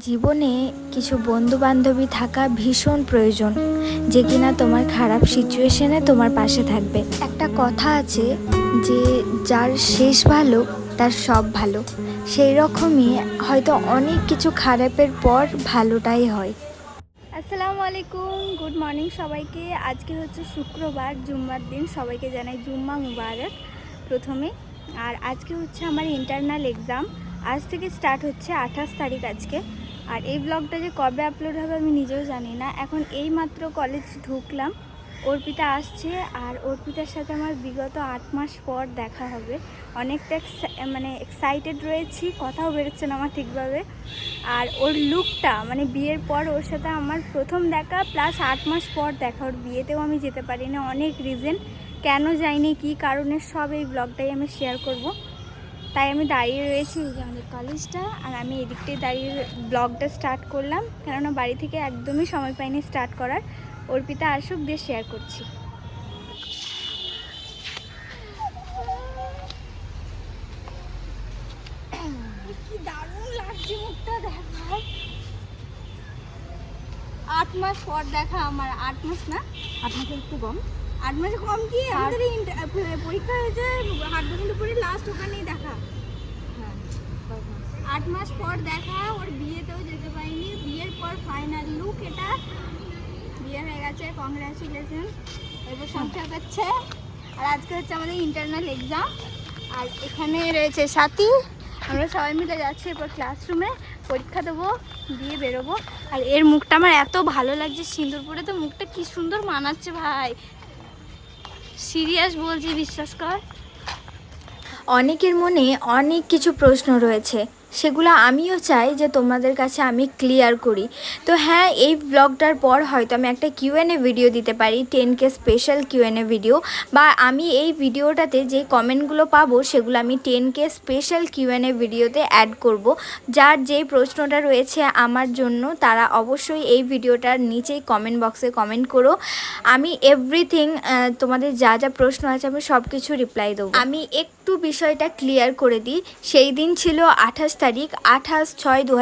জীবনে কিছু বন্ধু বান্ধবী থাকা ভীষণ প্রয়োজন, যে কিনা তোমার খারাপ সিচুয়েশনে তোমার পাশে থাকবে। একটা কথা আছে যে, যার শেষ ভালো, তার সব ভালো। সেই রকমই হয়তো অনেক কিছু খারাপের পর ভালোটাই হয়। আসসালামু আলাইকুম, গুড মর্নিং সবাইকে। আজকে হচ্ছে শুক্রবার, জুম্মার দিন। সবাইকে জানাই জুম্মা মুবারক প্রথমে। আর আজকে হচ্ছে আমার ইন্টারনাল এক্সাম আজ থেকে স্টার্ট হচ্ছে আঠাশ তারিখ আজকে। আর এই ব্লগটা যে কবে আপলোড হবে আমি নিজেও জানি না। এখন এই মাত্র কলেজ ঢুকলাম। অর্পিতা আসছে আর অর্পিতার সাথে আমার বিগত আট মাস পর দেখা হবে। অনেকটা মানে এক্সাইটেড রয়েছি, কথাও বেরোচ্ছে না আমার ঠিকভাবে। আর ওর লুকটা মানে বিয়ের পর ওর সাথে আমার প্রথম দেখা প্লাস আট মাস পর দেখা। ওর বিয়েতেও আমি যেতে পারি না অনেক রিজন কেন যাইনি, কী কারণে, সব এই ব্লগটাই আমি শেয়ার করব। তাই আমি দাঁড়িয়ে রয়েছি যে আমাদের কলেজটা আর আমি এদিকটাই দাঁড়িয়ে ব্লগটা স্টার্ট করলাম কেননা বাড়ি থেকে একদমই সময় পাইনি স্টার্ট করার। অর্পিতা আসুক দিয়ে শেয়ার করছি। কি দারুণ লাগছে মুখটা দেখা আট মাস পর দেখা আমার আট মাস না? আট মাসের একটু কম। আট মাস কম কি? আমাদের পরীক্ষা হয়েছে হাট বন্ধু পরে লাস্ট ওখানেই দেখা। হ্যাঁ। আট মাস পর দেখা ওর বিয়েতেও যেতে পারিনি। বিয়ের পর ফাইনাল লুক এটা। বিয়ে হয়ে গেছে কংগ্রাচুলেশন এবার সংসার করছে আর আজকে হচ্ছে আমাদের ইন্টারনাল এক্সাম আর এখানে রয়েছে সাথী। আমরা সবাই মিলে যাচ্ছি এরপর ক্লাসরুমে পরীক্ষা দেবো দিয়ে বেরোবো। আর এর মুখটা আমার এত ভালো লাগছে সিঁদুর পরে তো মুখটা কি সুন্দর মানাচ্ছে ভাই। সিরিয়াস বলছি বিশ্বাস কর। অনেকের মনে অনেক কিছু প্রশ্ন রয়েছে। সেগুলো আমিও চাই যে তোমাদের কাছে আমি ক্লিয়ার করি। তো হ্যাঁ এই ব্লগটার পর হয়তো আমি একটা কিউএনএ ভিডিও দিতে পারি ten K special QnA video বা আমি এই ভিডিওটাতে যে কমেন্টগুলো পাবো, সেগুলো আমি টেন কে স্পেশাল কিউএনএ ভিডিওতে অ্যাড করব। যার যেই প্রশ্নটা রয়েছে আমার জন্য, তারা অবশ্যই এই ভিডিওটার নিচেই কমেন্ট বক্সে কমেন্ট করো। আমি এভরিথিং তোমাদের যা যা প্রশ্ন আছে আমি সব কিছু রিপ্লাই দেবো। আমি একটু বিষয়টা ক্লিয়ার করে দিই। সেই দিন ছিল আঠাশ তারিখ আঠাশ ছয় দু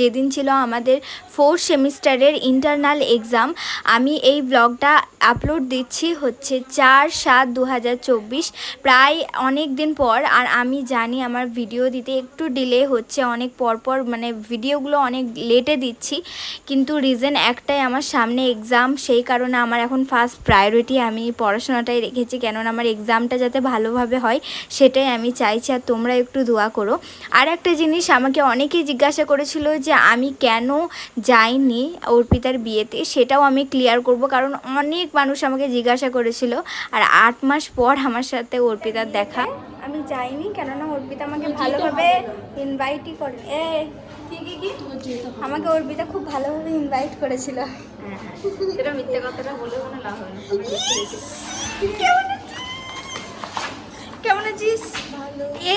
যেদিন ছিল আমাদের ফোর্থ সেমিস্টারের ইন্টারনাল এক্সাম আমি এই ব্লগটা আপলোড দিচ্ছি হচ্ছে চার সাত দু প্রায় অনেক দিন পর। আর আমি জানি আমার ভিডিও দিতে একটু ডিলে হচ্ছে, অনেক পর পর মানে ভিডিওগুলো অনেক লেটে দিচ্ছি। কিন্তু রিজন একটাই, আমার সামনে এক্সাম সেই কারণে আমার এখন ফার্স্ট প্রায়োরিটি আমি পড়াশোনাটাই রেখেছি। কেননা আমার এক্সামটা যাতে ভালোভাবে হয়, সেটাই আমি চাইছি। আর তোমরা একটু দোয়া করো। আর একটা জিনিস আমাকে অনেকেই জিজ্ঞাসা করেছিল যে আমি কেন যাইনি অর্পিতার বিয়েতে সেটাও আমি ক্লিয়ার করব। কারণ অনেক মানুষ আমাকে জিজ্ঞাসা করেছিল। আর আট মাস পর আমার সাথে অর্পিতার দেখা। আমি যাইনি কেননা অর্পিতা আমাকে ভালোভাবে ইনভাইটই করে এ কি কি কি? আমাকে অর্পিতা খুব ভালোভাবে ইনভাইট করেছিল। হ্যাঁ হ্যাঁ। সেটা মিথ্যে কথাটা বলে কোনো লাভ হয় না। সবাই দেখতে পেয়েছে। কেমন আছিস? কেমন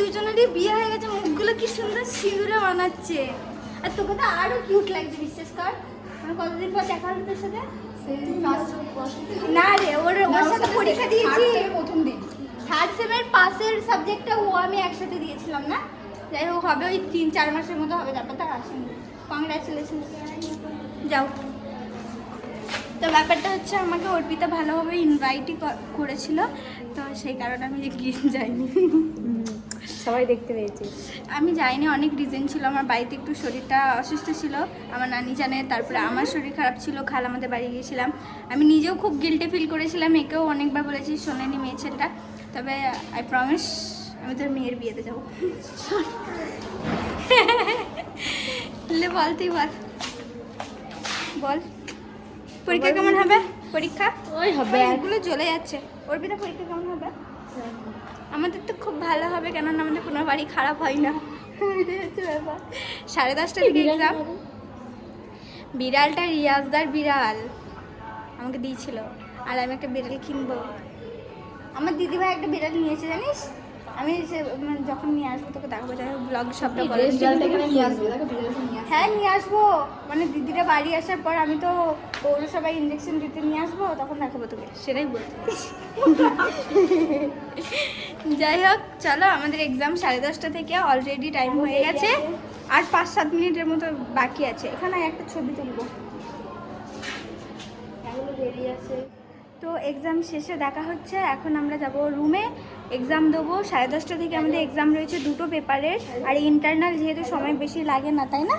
দুজনেরই বিয়ে হয়ে গেছে মুখগুলো কি সুন্দর সিঁদুরে বানাচ্ছে। আর তোকে তো আরও কিউট লাগছে বিশ্বাস কর। আমি কতদিন পর দেখা হলো তোর সাথে? না রে ওর ওর সাথে পরীক্ষা দিয়েছি। প্রথম দিন। থার্ড সেমের পাশের সাবজেক্টটা ও আমি একসাথে দিয়েছিলাম না? যাই হোক হবে ওই তিন চার মাসের মতো হবে তারপর তার আসেনি। কংগ্রাচুলেশন যাও। তো ব্যাপারটা হচ্ছে আমাকে অর্পিতা ভালোভাবে ইনভাইটই করেছিল। তো সেই কারণে আমি গিয়ে যাইনি। সবাই দেখতে পেয়েছে। আমি যাইনি অনেক রিজন ছিল। আমার বাড়িতে একটু শরীরটা অসুস্থ ছিল। আমার নানি জানে তারপরে আমার শরীর খারাপ ছিল। খাল আমাদের বাড়ি গিয়েছিলাম। আমি নিজেও খুব গিল্টে ফিল করেছিলাম। একেও অনেকবার বলেছি শোনেনি মেয়ে ছেলেটা। তবে আই প্রমিস আমি তোর মেয়ের বিয়েতে যাব। বল তুই বল। বল। পরীক্ষা কেমন হবে? পরীক্ষা? ওই হবে এগুলো চলে যাচ্ছে। অর্পিতা পরীক্ষা কেমন হবে? আমাদের তো খুব ভালো হবে কেননা আমাদের কোনো বাড়ি খারাপ হয় না। এটাই হচ্ছে ব্যাপার। সাড়ে দশটা থেকে এক্সাম বিড়ালটা রিয়াজদার বিড়াল। আমাকে দিয়েছিল। আর আমি একটা বিড়াল কিনবো। আমার দিদিভাই একটা বিড়াল নিয়েছে জানিস? আমি সে মানে যখন নিয়ে আসব তোকে দেখাবো যাই হোক ব্লগ সবটা বলে। আসবে নিয়ে আসবে। হ্যাঁ নিয়ে আসব। মানে দিদিরা বাড়ি আসার পর আমি তো পৌরসভায় ইঞ্জেকশন দিতে নিয়ে আসব তখন দেখাবো তোকে। সেটাই বলতে যাই হোক চলো আমাদের এক্সাম সাড়ে দশটা থেকে অলরেডি টাইম হয়ে গেছে। আর পাঁচ সাত মিনিটের মতো বাকি আছে। এখানে একটা ছবি তুলবো। বেরিয়ে আছে। তো এক্সাম শেষে দেখা হচ্ছে। এখন আমরা যাব রুমে এক্সাম দেবো। সাড়ে দশটা থেকে আমাদের এক্সাম রয়েছে দুটো পেপারের আর ইন্টারনাল যেহেতু সময় বেশি লাগে না তাই না?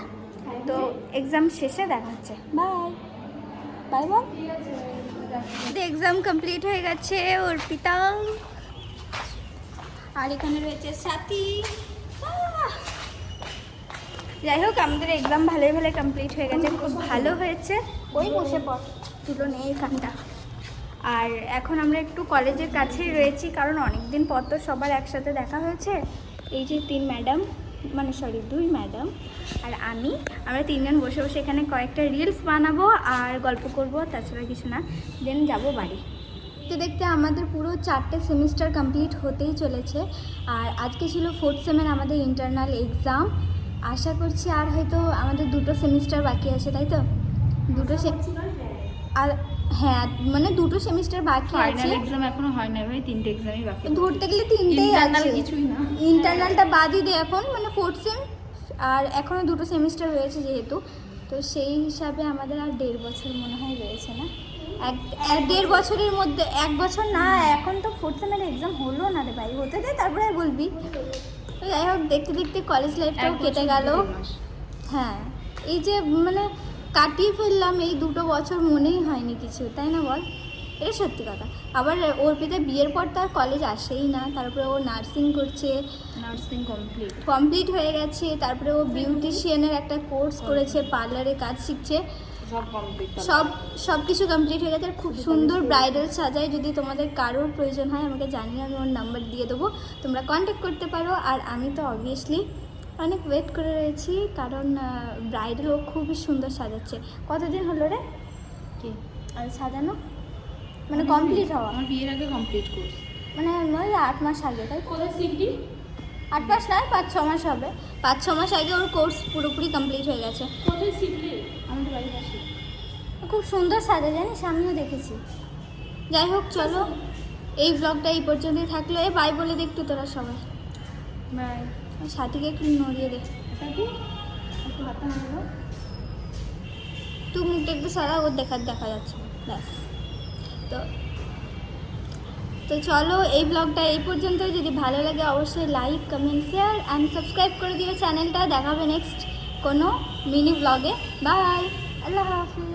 তো এক্সাম শেষে দেখা হচ্ছে বাই বাই বল এক্সাম কমপ্লিট হয়ে গেছে অর্পিতা আর এখানে রয়েছে সাথী। যাই হোক আমাদের এক্সাম ভালোই ভালো কমপ্লিট হয়ে গেছে। খুব ভালো হয়েছে। ওই বসে পড়। তুলো নেই এখানটা। আর এখন আমরা একটু কলেজের কাছেই রয়েছি কারণ অনেক দিন পর তো সবার একসাথে দেখা হয়েছে। এই যে তিন ম্যাডাম মানে সরি দুই ম্যাডাম আর আমি। আমরা তিনজন বসে বসে এখানে কয়েকটা রিলস বানাবো আর গল্প করব তাছাড়া কিছু না। দেন যাব বাড়ি। দেখতে দেখতে আমাদের পুরো চারটে সেমিস্টার কমপ্লিট হতেই চলেছে। আর আজকে ছিল ফোর্থ সেমের আমাদের ইন্টারনাল এক্সাম আশা করছি আর হয়তো আমাদের দুটো সেমিস্টার বাকি আছে তাই তো? দুটো সে আর হ্যাঁ মানে দুটো সেমিস্টার বাকি আছে। ফাইনাল এক্সাম এখনও হয় না ভাই তিনটে এক্সামই বাকি ধরতে গেলে তিনটেই আছে। কিছুই না। ইন্টারনালটা বাদই দে এখন মানে ফোর্থ সেম আর এখনও দুটো সেমিস্টার রয়েছে যেহেতু। তো সেই হিসাবে আমাদের আর দেড় বছর মনে হয় রয়েছে না। এক দেড় বছরের মধ্যে এক বছর না এখন তো ফোর্থ সেমের এক্সাম হলো না রে ভাই। হতে দে তারপরে বলবি। তো যাই হোক দেখতে দেখতে কলেজ লাইফটাও কেটে গেল। হ্যাঁ এই যে মানে কাটিয়ে ফেললাম এই দুটো বছর মনেই হয়নি কিছু তাই না বল? এটা সত্যি কথা। আবার অর্পিতা বিয়ের পর তার কলেজ আসেই না তারপরে ও নার্সিং করছে। নার্সিং কমপ্লিট কমপ্লিট হয়ে গেছে তারপরে ও বিউটিশিয়ানের একটা কোর্স করেছে পার্লারে কাজ শিখছে। সব সব সব কিছু কমপ্লিট হয়ে গেছে। আর খুব সুন্দর ব্রাইডাল সাজায় যদি তোমাদের কারোর প্রয়োজন হয় আমাকে জানিয়ে আমি ওর নাম্বার দিয়ে দেবো। তোমরা কন্ট্যাক্ট করতে পারো। আর আমি তো অবভিয়াসলি অনেক ওয়েট করে রয়েছি কারণ ব্রাইডাল ও খুবই সুন্দর সাজাচ্ছে। কতদিন হলো রে? কি? আর সাজানো? মানে কমপ্লিট হওয়া? আমার বিয়ের আগে কমপ্লিট কোর্স মানে নয় আট মাস আগে তাই? কোথায় শিখবি আট মাস নয় পাঁচ ছ মাস হবে। পাঁচ ছ মাস আগে ওর কোর্স পুরোপুরি কমপ্লিট হয়ে গেছে। কোথায় শিখলি আমাদের বাড়ির পাশে। খুব সুন্দর সাজা জানিস? আমিও দেখেছি। যাই হোক চলো। এই ব্লগটা এই পর্যন্তই থাকল। এ বাই বলে দে একটু তোরা সবাই। বাই সাথীকে একটু নড়িয়ে দে। সাথী একটু হাতটা নাড়ো তুই মুখটা একটু সারা ওর দেখা দেখা যাচ্ছে। ব্যাস। তো তো চলো এই ব্লগটা এই পর্যন্ত। যদি ভালো লাগে অবশ্যই like comment share and subscribe করে দিও। চ্যানেলটা দেখাবে নেক্সট কোনো মিনি ব্লগে বাই আল্লাহ হাফিজ।